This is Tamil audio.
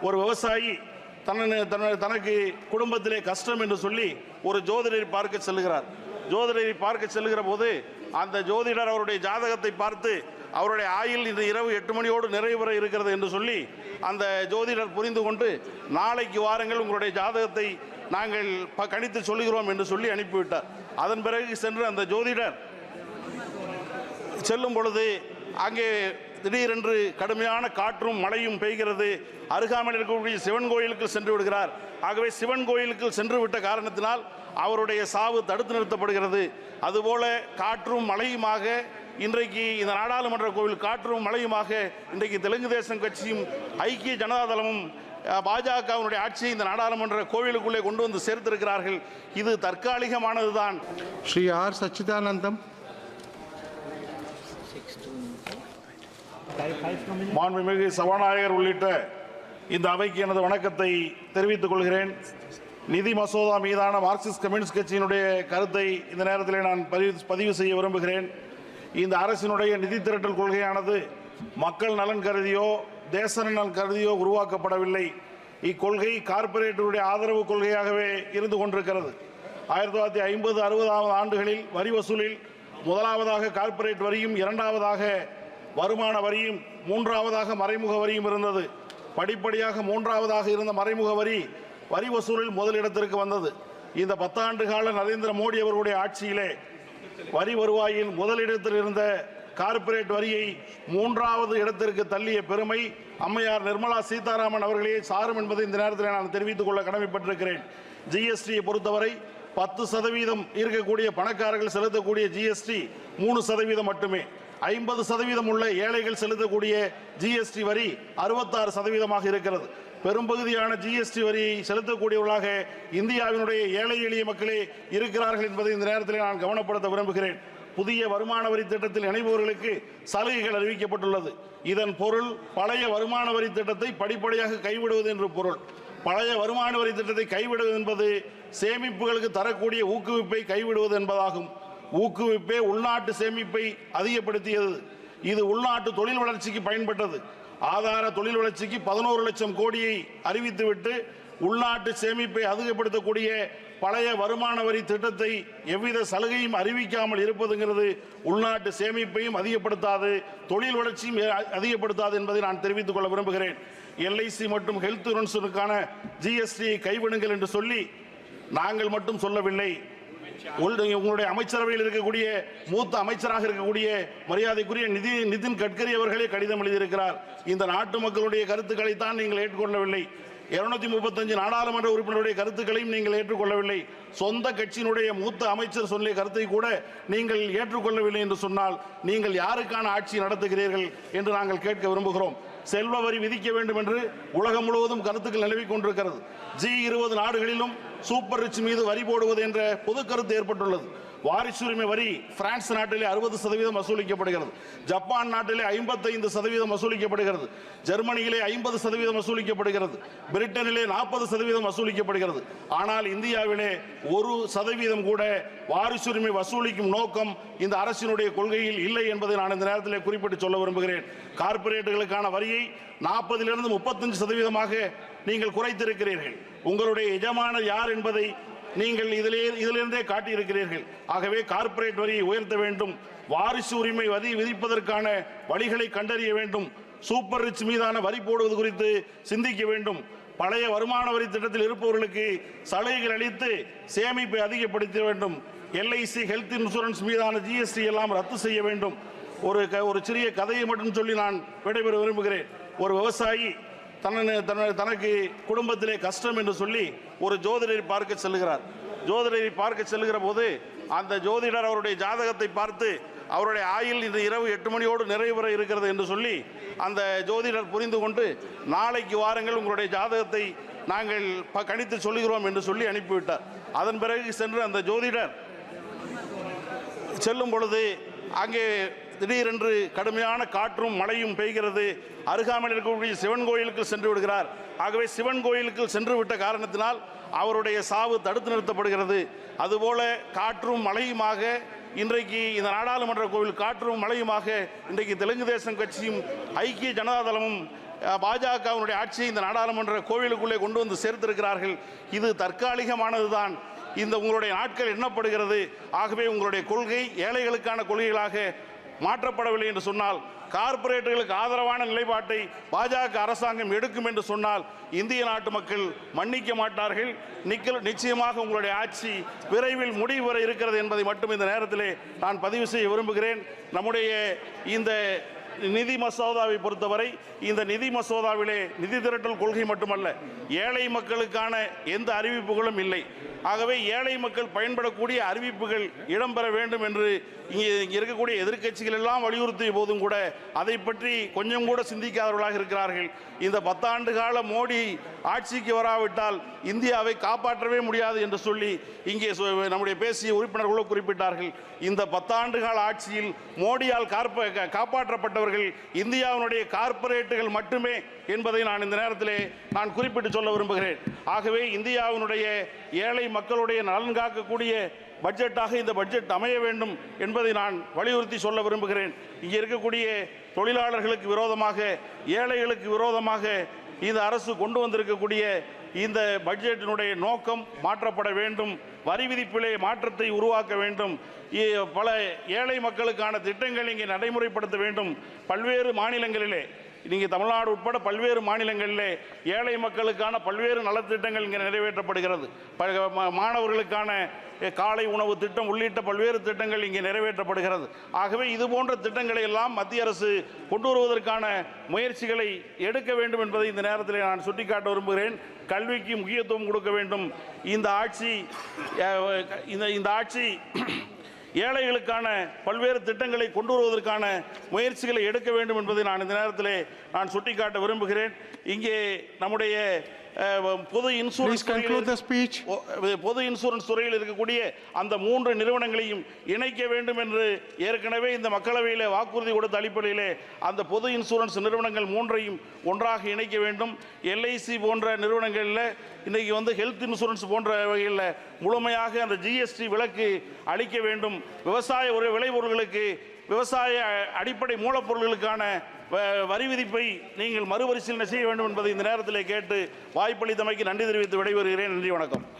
ஒரு விவசாயி தன்னை தன்னை தனக்கு குடும்பத்திலே கஷ்டம் என்று சொல்லி ஒரு ஜோதிடரை பார்க்க செல்கிறார். ஜோதிடரை பார்க்க செல்கிற போது அந்த ஜோதிடர் அவருடைய ஜாதகத்தை பார்த்து அவருடைய ஆயில் இன்று இரவு எட்டு மணியோடு நிறைவு பெற இருக்கிறது என்று சொல்லி அந்த ஜோதிடர் புரிந்து கொண்டு நாளைக்கு வாருங்கள் உங்களுடைய ஜாதகத்தை நாங்கள் ப- கணித்து சொல்லுகிறோம் என்று சொல்லி அனுப்பிவிட்டார். அதன் பிறகு சென்று அந்த ஜோதிடர் செல்லும் பொழுது அங்கே திடீரென்று கடுமையான காற்றும் மழையும் பெய்கிறது அருகாமையில் இருக்கக்கூடிய சிவன் கோயிலுக்கு சென்று விடுகிறார் ஆகவே சிவன் கோயிலுக்கு சென்று விட்ட காரணத்தினால் அவருடைய சாவு தடுத்து நிறுத்தப்படுகிறது அதுபோல காற்றும் மழையுமாக இன்றைக்கு இந்த நாடாளுமன்ற கோவில் காற்றும் மழையுமாக இன்றைக்கு தெலுங்கு தேசம் கட்சியும் ஐக்கிய ஜனதாதளமும் பாஜகவினுடைய ஆட்சியை இந்த நாடாளுமன்ற கோவிலுக்குள்ளே கொண்டு வந்து சேர்த்திருக்கிறார்கள் இது தற்காலிகமானதுதான் Sri R. Sachidanandam. மாண்புமிகு சபாநாயகர் உள்ளிட்ட இந்த அவைக்கு எனது வணக்கத்தை தெரிவித்துக் கொள்கிறேன். நிதி மசோதா மீதான மார்க்சிஸ்ட் கம்யூனிஸ்ட் கட்சியினுடைய கருத்தை இந்த நேரத்தில் நான் பதிவு பதிவு செய்ய விரும்புகிறேன். இந்த அரசினுடைய நிதி திரட்டல் கொள்கையானது மக்கள் நலன் கருதியோ தேச நலன் கருதியோ உருவாக்கப்படவில்லை. இக்கொள்கை கார்ப்பரேட்டருடைய ஆதரவு கொள்கையாகவே இருந்து கொண்டிருக்கிறது. ஆயிரத்தி தொள்ளாயிரத்தி ஐம்பது அறுபதாவது ஆண்டுகளில் வரி வசூலில் முதலாவதாக கார்ப்பரேட் வரியும் இரண்டாவதாக வருமான வரியும் மூன்றாவதாக மறைமுக வரியும் இருந்தது. படிப்படியாக மூன்றாவதாக இருந்த மறைமுக வரி வரி வசூலில் முதலிடத்திற்கு வந்தது. இந்த பத்தாண்டு கால நரேந்திர மோடி அவர்களுடைய ஆட்சியிலே வரி வருவாயில் முதலிடத்தில் இருந்த கார்ப்பரேட் வரியை மூன்றாவது இடத்திற்கு தள்ளிய பெருமை அம்மையார் நிர்மலா சீதாராமன் அவர்களே சாரும் என்பதை இந்த நேரத்தில் நான் தெரிவித்துக் கொள்ள கடமைப்பட்டிருக்கிறேன். ஜிஎஸ்டியை பொறுத்தவரை பத்து சதவீதம் இருக்கக்கூடிய பணக்காரர்கள் செலுத்தக்கூடிய ஜிஎஸ்டி மூணு சதவீதம் மட்டுமே. ஐம்பது சதவீதம் உள்ள ஏழைகள் செலுத்தக்கூடிய ஜிஎஸ்டி வரி அறுபத்தாறு சதவீதமாக இருக்கிறது. பெரும்பகுதியான ஜிஎஸ்டி வரியை செலுத்தக்கூடியவர்களாக இந்தியாவினுடைய ஏழை எளிய மக்களே இருக்கிறார்கள் என்பதை இந்த நேரத்தில் நான் கவனப்படுத்த விரும்புகிறேன். புதிய வருமான வரி திட்டத்தில் இணைபவர்களுக்கு சலுகைகள் அறிவிக்கப்பட்டுள்ளது. இதன் பொருள் பழைய வருமான வரி திட்டத்தை படிப்படியாக கைவிடுவது என்று பொருள். பழைய வருமான வரி திட்டத்தை கைவிடுவது என்பது சேமிப்புகளுக்கு தரக்கூடிய ஊக்குவிப்பை கைவிடுவது என்பதாகும். ஊக்குவிப்பே உள்நாட்டு சேமிப்பை அதிகப்படுத்தியது. இது உள்நாட்டு தொழில் வளர்ச்சிக்கு பயன்பட்டது. ஆதார தொழில் வளர்ச்சிக்கு பதினோரு லட்சம் கோடியை அறிவித்துவிட்டு உள்நாட்டு சேமிப்பை அதிகப்படுத்தக்கூடிய பழைய வருமான வரி திட்டத்தை எவ்வித சலுகையும் அறிவிக்காமல் இருப்பதுங்கிறது உள்நாட்டு சேமிப்பையும் அதிகப்படுத்தாது தொழில் வளர்ச்சியும் அதிகப்படுத்தாது என்பதை நான் தெரிவித்துக் கொள்ள விரும்புகிறேன். எல்ஐசி மற்றும் ஹெல்த் இன்சூரன்ஸுக்கான ஜிஎஸ்டியை கைவிடுங்கள் என்று சொல்லி நாங்கள் மட்டும் சொல்லவில்லை. உங்களுடைய அமைச்சரவையில் இருக்கக்கூடிய மூத்த அமைச்சராக இருக்கக்கூடிய மரியாதைக்குரிய நிதி நிதின் கட்கரி அவர்களே கடிதம் எழுதியிருக்கிறார். இந்த நாட்டு மக்களுடைய கருத்துக்களை தான் நீங்கள் ஏற்றுக்கொள்ளவில்லை. இருநூத்தி முப்பத்தஞ்சு நாடாளுமன்ற உறுப்பினருடைய கருத்துக்களையும் நீங்கள் ஏற்றுக்கொள்ளவில்லை. சொந்த கட்சியினுடைய மூத்த அமைச்சர் சொல்லிய கருத்தை கூட நீங்கள் ஏற்றுக்கொள்ளவில்லை என்று சொன்னால் நீங்கள் யாருக்கான ஆட்சி நடத்துகிறீர்கள் என்று நாங்கள் கேட்க விரும்புகிறோம். செல்வ வரி விதிக்க வேண்டும் என்று உலகம் முழுவதும் கருத்துக்கள் நிலவிக் கொண்டிருக்கிறது. ஜி இருபது நாடுகளிலும் சூப்பர் ரிச் மீது வரி போடுவது என்ற பொது கருத்து ஏற்பட்டுள்ளது. வாரிசுரிமை வரி பிரான்ஸ் நாட்டிலே அறுபது சதவீதம் வசூலிக்கப்படுகிறது. ஜப்பான் நாட்டிலே ஐம்பத்தைந்து சதவீதம் வசூலிக்கப்படுகிறது. ஜெர்மனியிலே ஐம்பது சதவீதம் வசூலிக்கப்படுகிறது. பிரிட்டனிலே நாற்பது சதவீதம் வசூலிக்கப்படுகிறது. ஆனால் இந்தியாவிலே ஒரு சதவீதம் கூட வாரிசுரிமை வசூலிக்கும் நோக்கம் இந்த அரசினுடைய கொள்கையில் இல்லை என்பதை நான் இந்த நேரத்தில் குறிப்பிட்டு சொல்ல விரும்புகிறேன். கார்ப்பரேட்டுகளுக்கான வரியை நாற்பதிலிருந்து முப்பத்தஞ்சு சதவீதமாக நீங்கள் குறைத்திருக்கிறீர்கள். உங்களுடைய எஜமானர் யார் என்பதை நீங்கள் இதிலே இதிலிருந்தே காட்டியிருக்கிறீர்கள். ஆகவே கார்ப்பரேட் வரியை உயர்த்த வேண்டும். வாரிசு உரிமை வரி விதிப்பதற்கான வழிகளை கண்டறிய வேண்டும். சூப்பர் ரிச் மீதான வரி போடுவது குறித்து சிந்திக்க வேண்டும். பழைய வருமான வரி திட்டத்தில் இருப்பவர்களுக்கு சலுகைகள் அளித்து சேமிப்பை அதிகப்படுத்த வேண்டும். எல்ஐசி ஹெல்த் இன்சூரன்ஸ் மீதான ஜிஎஸ்டி எல்லாம் ரத்து செய்ய வேண்டும். ஒரு க- ஒரு சிறிய கதையை மட்டும் சொல்லி நான் விடைபெற விரும்புகிறேன். ஒரு விவசாயி தன்னை தன்னை தனக்கு குடும்பத்திலே கஷ்டம் என்று சொல்லி ஒரு ஜோதிடரை பார்க்க செல்கிறார். ஜோதிடரை பார்க்க செல்கிற போது அந்த ஜோதிடர் அவருடைய ஜாதகத்தை பார்த்து அவருடைய ஆயில் இந்த இரவு எட்டு மணியோடு நிறைவு பெற இருக்கிறது என்று சொல்லி அந்த ஜோதிடர் புரிந்து கொண்டு நாளைக்கு வாருங்கள் உங்களுடைய ஜாதகத்தை நாங்கள் ப- கணித்து சொல்லுகிறோம் என்று சொல்லி அனுப்பிவிட்டார். அதன் பிறகு சென்று அந்த ஜோதிடர் செல்லும் பொழுது அங்கே திடீரென்று கடுமையான காற்றும் மழையும் பெய்கிறது. அருகாமையில் இருக்கக்கூடிய சிவன் கோயிலுக்கு சென்று விடுகிறார். ஆகவே சிவன் கோயிலுக்கு சென்று விட்ட காரணத்தினால் அவருடைய சாவு தடுத்து நிறுத்தப்படுகிறது. அதுபோல காற்றும் மழையுமாக இன்றைக்கு இந்த நாடாளுமன்ற கோவில் காற்றும் மழையுமாக இன்றைக்கு தெலுங்கு தேசம் கட்சியும் ஐக்கிய ஜனதாதளமும் பாஜகவினுடைய ஆட்சியை இந்த நாடாளுமன்ற கோவிலுக்குள்ளே கொண்டு வந்து சேர்த்திருக்கிறார்கள். இது தற்காலிகமானதுதான். இந்த உங்களுடைய நாட்கள் எண்ணப்படுகிறது. ஆகவே உங்களுடைய கொள்கை ஏழைகளுக்கான கொள்கைகளாக மாற்றப்படவில்லை என்று சொன்னால் கார்ப்பரேட்டுகளுக்கு ஆதரவான நிலைப்பாட்டை பாஜக அரசாங்கம் எடுக்கும் என்று சொன்னால் இந்திய நாட்டு மக்கள் மன்னிக்க மாட்டார்கள். நிக்கல் நிச்சயமாக உங்களுடைய ஆட்சி விரைவில் முடிவு வர இருக்கிறது என்பதை மட்டும் இந்த நேரத்திலே நான் பதிவு செய்ய விரும்புகிறேன். நம்முடைய இந்த நிதி மசோதாவை பொறுத்தவரை இந்த நிதி மசோதாவிலே நிதி திரட்டல் கொள்கை மட்டுமல்ல ஏழை மக்களுக்கான எந்த அறிவிப்புகளும் இல்லை. ஆகவே ஏழை மக்கள் பயன்படக்கூடிய அறிவிப்புகள் இடம்பெற வேண்டும் என்று இங்கே இங்கே இருக்கக்கூடிய எதிர்க்கட்சிகள் எல்லாம் வலியுறுத்திய போதும் கூட அதை பற்றி கொஞ்சம் கூட சிந்திக்காதவர்களாக இருக்கிறார்கள். இந்த பத்தாண்டு கால மோடி ஆட்சிக்கு வராவிட்டால் இந்தியாவை காப்பாற்றவே முடியாது என்று சொல்லி இங்கே நம்முடைய பேசிய உறுப்பினர்களோ குறிப்பிட்டார்கள். இந்த பத்தாண்டு கால ஆட்சியில் மோடியால் கார்ப்ப காப்பாற்றப்பட்டவர்கள் இந்தியாவினுடைய கார்ப்பரேட்டுகள் மட்டுமே என்பதை நான் இந்த நேரத்திலே நான் குறிப்பிட்டு சொல்ல விரும்புகிறேன். ஆகவே இந்தியாவினுடைய ஏழை மக்களுடைய நலன் காக்கக்கூடிய பட்ஜெட்டாக இந்த பட்ஜெட் அமைய வேண்டும் என்பதை நான் வலியுறுத்தி சொல்ல விரும்புகிறேன். இங்கே இருக்கக்கூடிய தொழிலாளர்களுக்கு விரோதமாக ஏழைகளுக்கு விரோதமாக இந்த அரசு கொண்டு வந்திருக்கக்கூடிய இந்த பட்ஜெட்டினுடைய நோக்கம் மாற்றப்பட வேண்டும் வரி விதிப்பிலே மாற்றத்தை உருவாக்க வேண்டும். பல ஏழை மக்களுக்கான திட்டங்கள் இங்கே நடைமுறைப்படுத்த வேண்டும். பல்வேறு மாநிலங்களிலே நீங்கள் தமிழ்நாடு உட்பட பல்வேறு மாநிலங்களில் ஏழை மக்களுக்கான பல்வேறு நலத்திட்டங்கள் இங்கே நிறைவேற்றப்படுகிறது. ப- மாணவர்களுக்கான காலை உணவு திட்டம் உள்ளிட்ட பல்வேறு திட்டங்கள் இங்கே நிறைவேற்றப்படுகிறது. ஆகவே இது போன்ற திட்டங்களை எல்லாம் மத்திய அரசு கொண்டு வருவதற்கான முயற்சிகளை எடுக்க வேண்டும் என்பதை இந்த நேரத்தில் நான் சுட்டிக்காட்ட விரும்புகிறேன். கல்விக்கு முக்கியத்துவம் கொடுக்க வேண்டும். இந்த ஆட்சி இந்த இந்த ஆட்சி ஏழைகளுக்கான பல்வேறு திட்டங்களை கொண்டு வருவதற்கான முயற்சிகளை எடுக்க வேண்டும் என்பதை நான் இந்த நேரத்தில் நான் சுட்டிக்காட்ட விரும்புகிறேன். இங்கே நம்முடைய பொது இன்சூரன்ஸ் பொது இன்சூரன்ஸ் துறையில் இருக்கக்கூடிய அந்த மூன்று நிறுவனங்களையும் இணைக்க வேண்டும் என்று ஏற்கனவே இந்த மக்களவையில் வாக்குறுதி கொடுத்த அடிப்படையிலே அந்த பொது இன்சூரன்ஸ் நிறுவனங்கள் மூன்றையும் ஒன்றாக இணைக்க வேண்டும். எல்ஐசி போன்ற நிறுவனங்களில் இன்றைக்கி வந்து ஹெல்த் இன்சூரன்ஸ் போன்ற வகையில் முழுமையாக அந்த ஜிஎஸ்டி விலக்கு அளிக்க வேண்டும். விவசாய ஒரு விளைபொருட்களுக்கு விவசாய அடிப்படை மூலப்பொருள்களுக்கான வ- வரி விதிப்பை நீங்கள் மறுபரிசீலனை செய்ய வேண்டும் என்பதை இந்த நேரத்தில் கேட்டு வாய்ப்பளித்தமைக்கு நன்றி தெரிவித்து விடைபெறுகிறேன். நன்றி வணக்கம்.